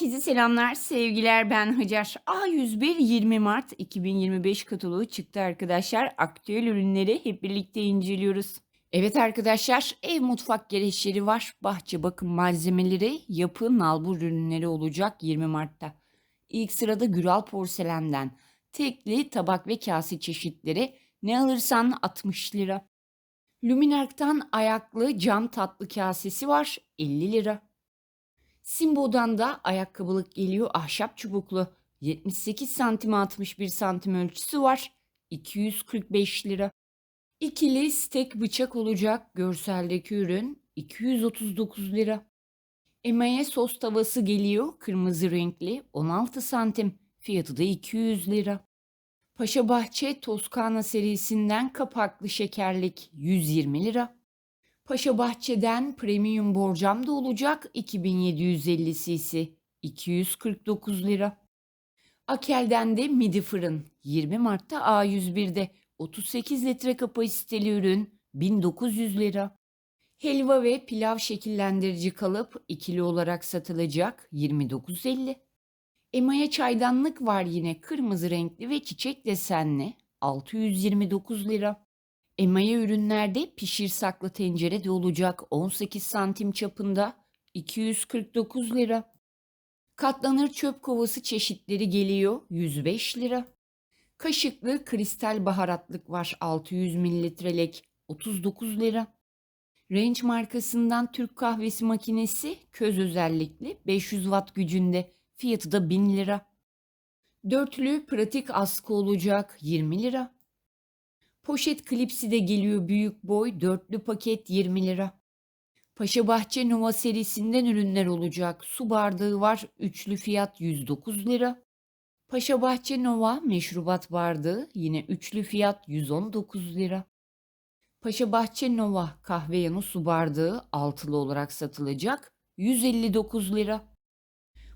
Herkese selamlar, sevgiler. Ben Hacer. A101 20 Mart 2025 kataloğu çıktı arkadaşlar. Aktüel ürünleri hep birlikte inceliyoruz. Evet arkadaşlar, ev mutfak gereçleri var. Bahçe bakım malzemeleri, yapı, nalbur ürünleri olacak 20 Mart'ta. İlk sırada Güral Porselen'den tekli tabak ve kase çeşitleri ne alırsan 60 lira. Luminark'tan ayaklı cam tatlı kasesi var 50 lira. Simbo'dan da ayakkabılık geliyor ahşap çubuklu. 78 santim 61 santim ölçüsü var. 245 lira. İkili stek bıçak olacak görseldeki ürün 239 lira. Emaye sos tavası geliyor kırmızı renkli 16 santim fiyatı da 200 lira. Paşa Bahçe Toskana serisinden kapaklı şekerlik 120 lira. Paşa Bahçe'den premium borcam da olacak 2750 cc 249 lira. Akel'den de midi fırın 20 Mart'ta A101'de 38 litre kapasiteli ürün 1900 lira. Helva ve pilav şekillendirici kalıp ikili olarak satılacak 29.50. Emaya çaydanlık var yine kırmızı renkli ve çiçek desenli 629 lira. Emaye ürünlerde pişir saklı tencere de olacak 18 santim çapında 249 lira. Katlanır çöp kovası çeşitleri geliyor 105 lira. Kaşıklı kristal baharatlık var 600 mililitrelik 39 lira. Range markasından Türk kahvesi makinesi köz özellikli 500 watt gücünde fiyatı da 1000 lira. Dörtlü pratik askı olacak 20 lira. Poşet klipsi de geliyor büyük boy. Dörtlü paket 20 lira. Paşa Bahçe Nova serisinden ürünler olacak. Su bardağı var. Üçlü fiyat 109 lira. Paşa Bahçe Nova meşrubat bardağı yine üçlü fiyat 119 lira. Paşa Bahçe Nova kahve yanı su bardağı altılı olarak satılacak 159 lira.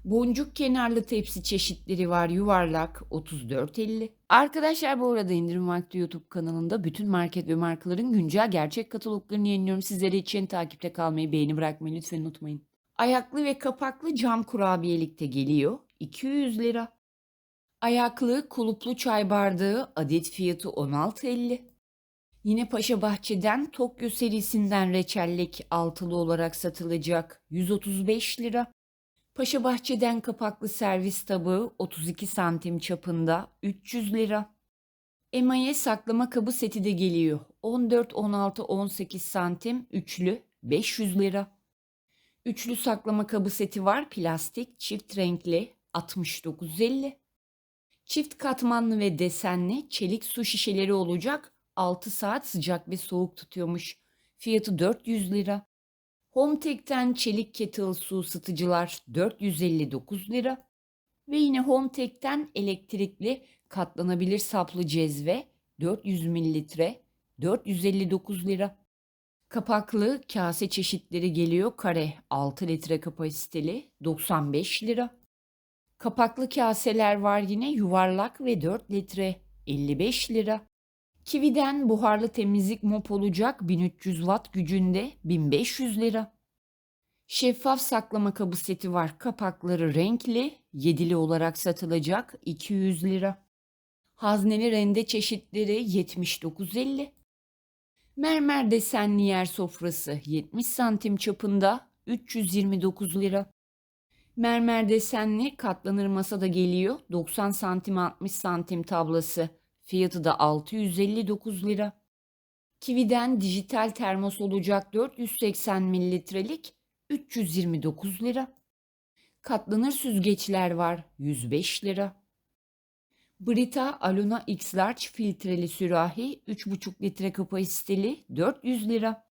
Boncuk kenarlı tepsi çeşitleri var yuvarlak 34.50. Arkadaşlar bu arada indirim vakti YouTube kanalında bütün market ve markaların güncel gerçek kataloglarını yayınlıyorum. Sizlere için takipte kalmayı, beğeni bırakmayı lütfen unutmayın. Ayaklı ve kapaklı cam kurabiyelikte geliyor 200 lira. Ayaklı kuluplu çay bardağı adet fiyatı 16.50. Yine Paşa Bahçe'den Tokyo serisinden reçellik altılı olarak satılacak 135 lira. Paşa Bahçe'den kapaklı servis tabağı 32 santim çapında 300 lira. Emaye saklama kabı seti de geliyor. 14, 16, 18 santim üçlü 500 lira. Üçlü saklama kabı seti var plastik çift renkli 69.50. Çift katmanlı ve desenli çelik su şişeleri olacak 6 saat sıcak ve soğuk tutuyormuş. Fiyatı 400 lira. HomeTech'ten çelik kettle su ısıtıcılar 459 lira ve yine HomeTech'ten elektrikli katlanabilir saplı cezve 400 mililitre 459 lira. Kapaklı kase çeşitleri geliyor kare 6 litre kapasiteli 95 lira. Kapaklı kaseler var yine yuvarlak ve 4 litre 55 lira. Kivi'den buharlı temizlik mop olacak 1300 watt gücünde 1500 lira. Şeffaf saklama kabı seti var. Kapakları renkli, yedili olarak satılacak 200 lira. Hazneli rende çeşitleri 79.50. Mermer desenli yer sofrası 70 santim çapında 329 lira. Mermer desenli katlanır masada geliyor 90 santim 60 santim tablası Fiyatı da 659 lira. Kivi'den dijital termos olacak 480 mililitrelik 329 lira. Katlanır süzgeçler var 105 lira. Brita Aluna X Large filtreli sürahi 3,5 litre kapasiteli 400 lira.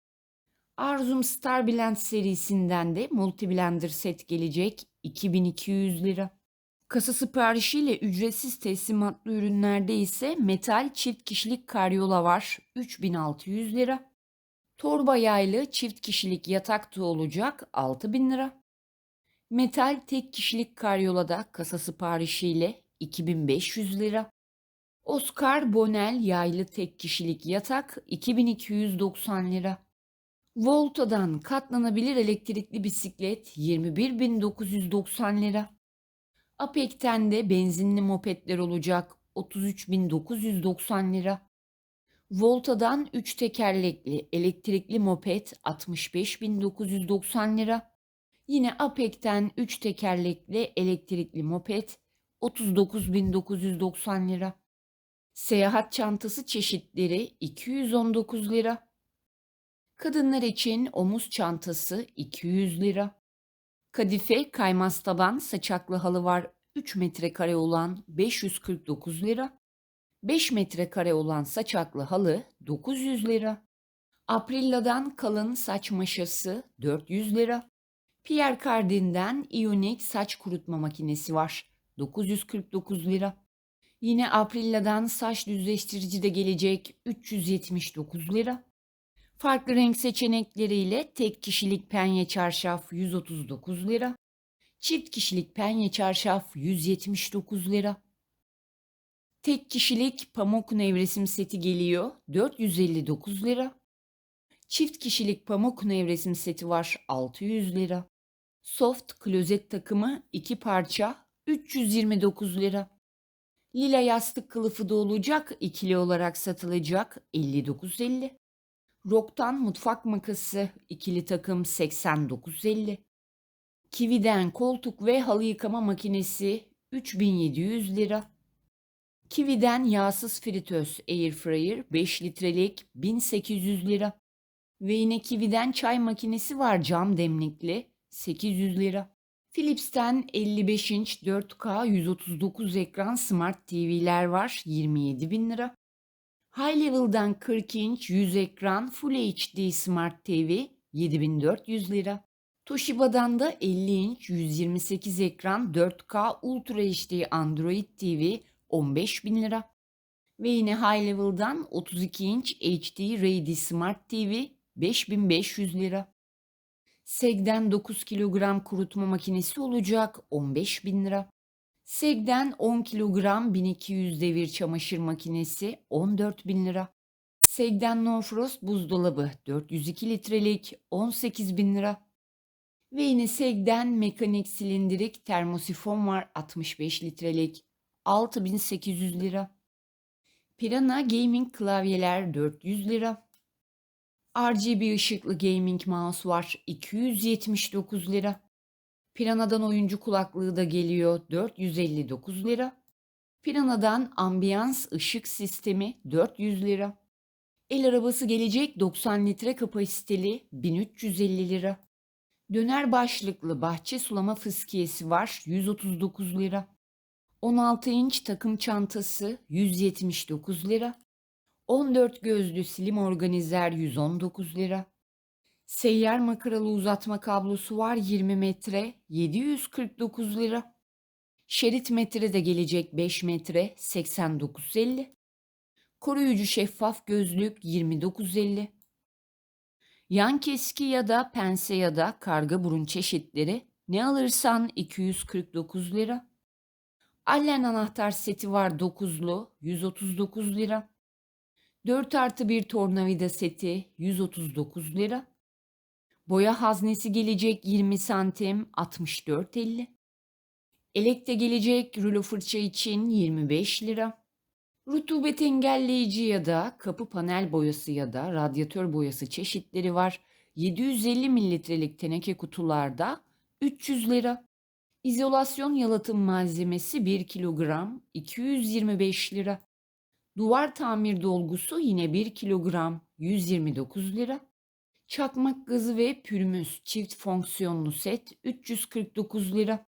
Arzum Star Blend serisinden de multi blender set gelecek 2200 lira. Kasa siparişiyle ücretsiz teslimatlı ürünlerde ise metal çift kişilik karyola var 3600 lira. Torba yaylı çift kişilik yatak da olacak 6000 lira. Metal tek kişilik karyolada kasa siparişiyle 2500 lira. Oscar Bonel yaylı tek kişilik yatak 2290 lira. Volta'dan katlanabilir elektrikli bisiklet 21.990 lira. Apek'ten de benzinli mopedler olacak 33.990 lira. Volta'dan 3 tekerlekli elektrikli moped 65.990 lira. Yine Apek'ten 3 tekerlekli elektrikli moped 39.990 lira. Seyahat çantası çeşitleri 219 lira. Kadınlar için omuz çantası 200 lira. Kadife kaymaz taban saçaklı halı var 3 metrekare olan 549 lira. 5 metrekare olan saçaklı halı 900 lira. Aprilla'dan kalın saç maşası 400 lira. Pierre Cardin'den iyonik saç kurutma makinesi var 949 lira. Yine Aprilla'dan saç düzleştirici de gelecek 379 lira. Farklı renk seçenekleriyle tek kişilik penye çarşaf 139 lira. Çift kişilik penye çarşaf 179 lira. Tek kişilik pamuk nevresim seti geliyor 459 lira. Çift kişilik pamuk nevresim seti var 600 lira. Soft klozet takımı 2 parça 329 lira. Lila yastık kılıfı da olacak ikili olarak satılacak 59.50. Rock'tan mutfak makası ikili takım 89.50. Kiwi'den koltuk ve halı yıkama makinesi 3700 lira. Kiwi'den yağsız fritöz air fryer 5 litrelik 1800 lira. Ve yine Kiwi'den çay makinesi var cam demlikli 800 lira. Philips'ten 55 inç 4K 139 ekran Smart TV'ler var 27 bin lira. High Level'dan 40 inç 100 ekran Full HD Smart TV 7400 lira. Toshiba'dan da 50 inç 128 ekran 4K Ultra HD Android TV 15 bin lira. Ve yine High Level'dan 32 inç HD Ready Smart TV 5500 lira. Seg'den 9 kilogram kurutma makinesi olacak 15 bin lira. Seg'den 10 kilogram 1200 devir çamaşır makinesi 14 bin lira. Seg'den No Frost buzdolabı 402 litrelik 18 bin lira. Ve yine Seg'den mekanik silindirik termosifon var 65 litrelik 6800 lira. Pirana Gaming klavyeler 400 lira. RGB ışıklı gaming mouse var 279 lira. Pirana'dan oyuncu kulaklığı da geliyor 459 lira. Pirana'dan ambiyans ışık sistemi 400 lira. El arabası gelecek 90 litre kapasiteli 1350 lira. Döner başlıklı bahçe sulama fıskiyesi var 139 lira. 16 inç takım çantası 179 lira. 14 gözlü silim organizer 119 lira. Seyyar makaralı uzatma kablosu var 20 metre 749 lira. Şerit metre de gelecek 5 metre 89.50. Koruyucu şeffaf gözlük 29.50. Yan keski ya da pense ya da karga burun çeşitleri ne alırsan 249 lira. Allen anahtar seti var 9'lu 139 lira. 4 artı 1 tornavida seti 139 lira. Boya haznesi gelecek 20 santim 64.50. Elekte gelecek rulo fırça için 25 lira. Rutubet engelleyici ya da kapı panel boyası ya da radyatör boyası çeşitleri var. 750 mililitrelik teneke kutularda 300 lira. İzolasyon yalıtım malzemesi 1 kilogram 225 lira. Duvar tamir dolgusu yine 1 kilogram 129 lira. Çakmak gazı ve pürmüz çift fonksiyonlu set 349 lira.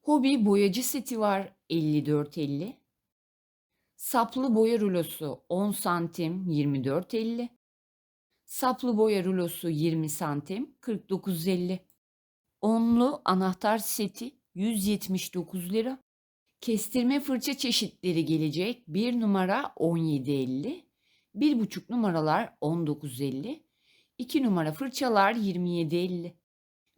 Hobi boyacı seti var 54.50. Saplı boya rulosu 10 santim 24.50. Saplı boya rulosu 20 santim 49.50. Onlu anahtar seti 179 lira. Kestirme fırça çeşitleri gelecek. 1 numara 17.50, 1,5 numaralar 19.50, 2 numara fırçalar 27.50.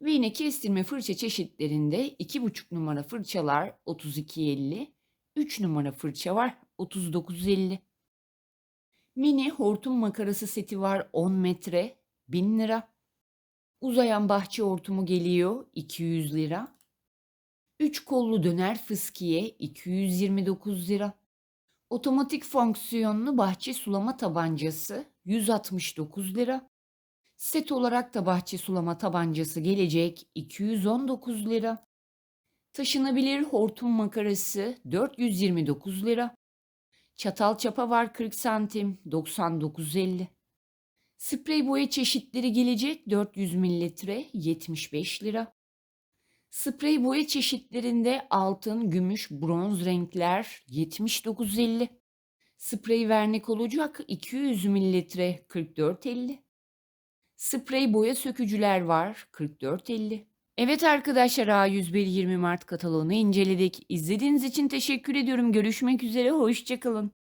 Ve yine kestirme fırça çeşitlerinde 2,5 numara fırçalar 32.50, 3 numara fırça var 39.50. Mini hortum makarası seti var 10 metre 1000 lira. Uzayan bahçe hortumu geliyor 200 lira. 3 kollu döner fıskiye 229 lira. Otomatik fonksiyonlu bahçe sulama tabancası 169 lira. Set olarak da bahçe sulama tabancası gelecek 219 lira. Taşınabilir hortum makarası 429 lira. Çatal çapa var 40 santim 99.50. Sprey boya çeşitleri gelecek 400 mililitre 75 lira. Sprey boya çeşitlerinde altın, gümüş, bronz renkler 79.50. Sprey vernik olacak 200 mililitre 44.50. Sprey boya sökücüler var 44.50. Evet arkadaşlar A101 20 Mart kataloğunu inceledik. İzlediğiniz için teşekkür ediyorum. Görüşmek üzere, hoşçakalın.